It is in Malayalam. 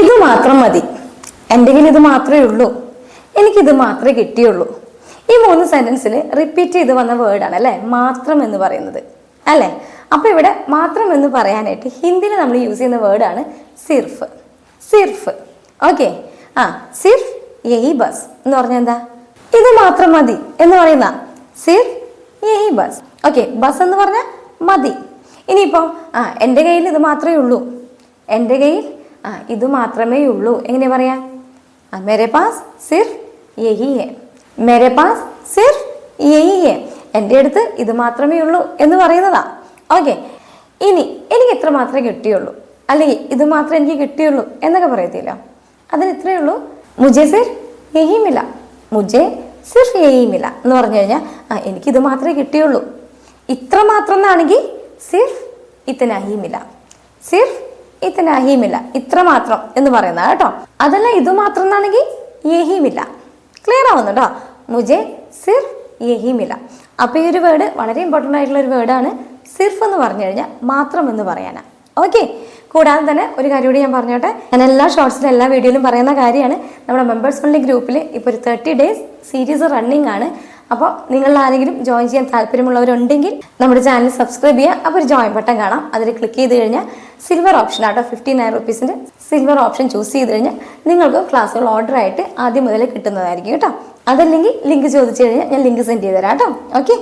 ഇത് മാത്രം മതി. എന്റെ കയ്യിൽ ഇത് മാത്രമേ ഉള്ളൂ. എനിക്ക് എനിക്കിത് മാത്രമേ കിട്ടിയുള്ളൂ. ഈ മൂന്ന് സെന്റൻസിൽ റിപ്പീറ്റ് ചെയ്ത് വന്ന വേർഡാണ് അല്ലേ? മാത്രം എന്ന് പറയുന്നത്. അല്ലേ? അപ്പോൾ ഇവിടെ മാത്രം എന്ന് പറയാനായിട്ട് ഹിന്ദിയിൽ നമ്മൾ യൂസ് ചെയ്യുന്ന വേർഡാണ് സിർഫ് സിർഫ് ഓക്കെ ആ സിർഫ് യഹി ബസ് എന്ന് പറഞ്ഞാൽ എന്താ? ഇത് മാത്രം മതി എന്ന് പറയുന്ന സിർഫ് യഹി ബസ് ഓക്കെ ബസ് എന്ന് പറഞ്ഞാൽ മതി. ഇനിയിപ്പോൾ ആ എന്റെ കയ്യിൽ ഇത് മാത്രമേ ഉള്ളൂ. എന്റെ കയ്യിൽ ആ ഇത് മാത്രമേ ഉള്ളൂ. എങ്ങനെ പറയാ? മേരെ പാസ് സിർഫ് യഹി ഹെ മേരെ പാസ് സിർഫ് യഹി ഹെ എന്റെ അടുത്ത് ഇത് മാത്രമേ ഉള്ളൂ എന്ന് പറയുന്നതാ. ഓക്കെ ഇനി എനിക്ക് ഇത്ര മാത്രമേ കിട്ടിയുള്ളൂ. അല്ലെങ്കിൽ ഇത് മാത്രമേ എനിക്ക് കിട്ടിയുള്ളൂ എന്നൊക്കെ പറയത്തില്ല. അതിന് ഇത്രയേ ഉള്ളൂ. മുജെ സിർ യഹി മില മുജെ സിർഫ് യഹി മില എന്ന് പറഞ്ഞു കഴിഞ്ഞാൽ ആ എനിക്കിത് മാത്രമേ കിട്ടിയുള്ളൂ. ഇത്ര മാത്രം എന്നാണെങ്കിൽ സിർഫ് ഇത്തനാഹി മില സിർഫ് ഇത്തനാഹിമില്ല ഇത്ര മാത്രം എന്ന് പറയുന്നത് കേട്ടോ. അതല്ല ഇത് മാത്രം എന്നാണെങ്കിൽ യഹീമില്ല. ക്ലിയർ ആവുന്നുണ്ടോ മുജെ സിർഫ് യഹീമില്ല. അപ്പൊ ഈ ഒരു വേർഡ് വളരെ ഇമ്പോർട്ടന്റ് ആയിട്ടുള്ള ഒരു വേർഡാണ് സിർഫ് എന്ന് പറഞ്ഞു കഴിഞ്ഞാൽ മാത്രം എന്ന് പറയാനാ. ഓക്കെ കൂടാതെ തന്നെ ഒരു കാര്യം കൂടി ഞാൻ പറഞ്ഞോട്ടെ. ഞാൻ എല്ലാ ഷോർട്സിലും എല്ലാ വീഡിയോയിലും പറയുന്ന കാര്യമാണ്. നമ്മുടെ മെമ്പേഴ്സ് ഓൺലി ഗ്രൂപ്പിൽ ഇപ്പോൾ ഒരു തേർട്ടി ഡേയ്സ് സീരീസ് റണ്ണിങ് ആണ്. അപ്പോൾ നിങ്ങൾ ആരെങ്കിലും ജോയിൻ ചെയ്യാൻ താല്പര്യമുള്ളവരുണ്ടെങ്കിൽ നമ്മുടെ ചാനൽ സബ്സ്ക്രൈബ് ചെയ്യുക. അപ്പോൾ ഒരു ജോയിൻ ബട്ടൺ കാണാം. അതിൽ ക്ലിക്ക് ചെയ്ത് കഴിഞ്ഞാൽ സിൽവർ ഓപ്ഷൻ ആട്ടോ. ഫിഫ്റ്റി നയൻ റുപ്പീസിന്റെ സിൽവർ ഓപ്ഷൻ ചൂസ് ചെയ്ത് കഴിഞ്ഞാൽ നിങ്ങൾക്ക് ക്ലാസ്സുകൾ ഓർഡർ ആയിട്ട് ആദ്യം മുതലേ കിട്ടുന്നതായിരിക്കും കേട്ടോ. അതല്ലെങ്കിൽ ലിങ്ക് ചോദിച്ചു കഴിഞ്ഞാൽ ഞാൻ ലിങ്ക് സെൻഡ് ചെയ്ത് തരാം കേട്ടോ. ഓക്കെ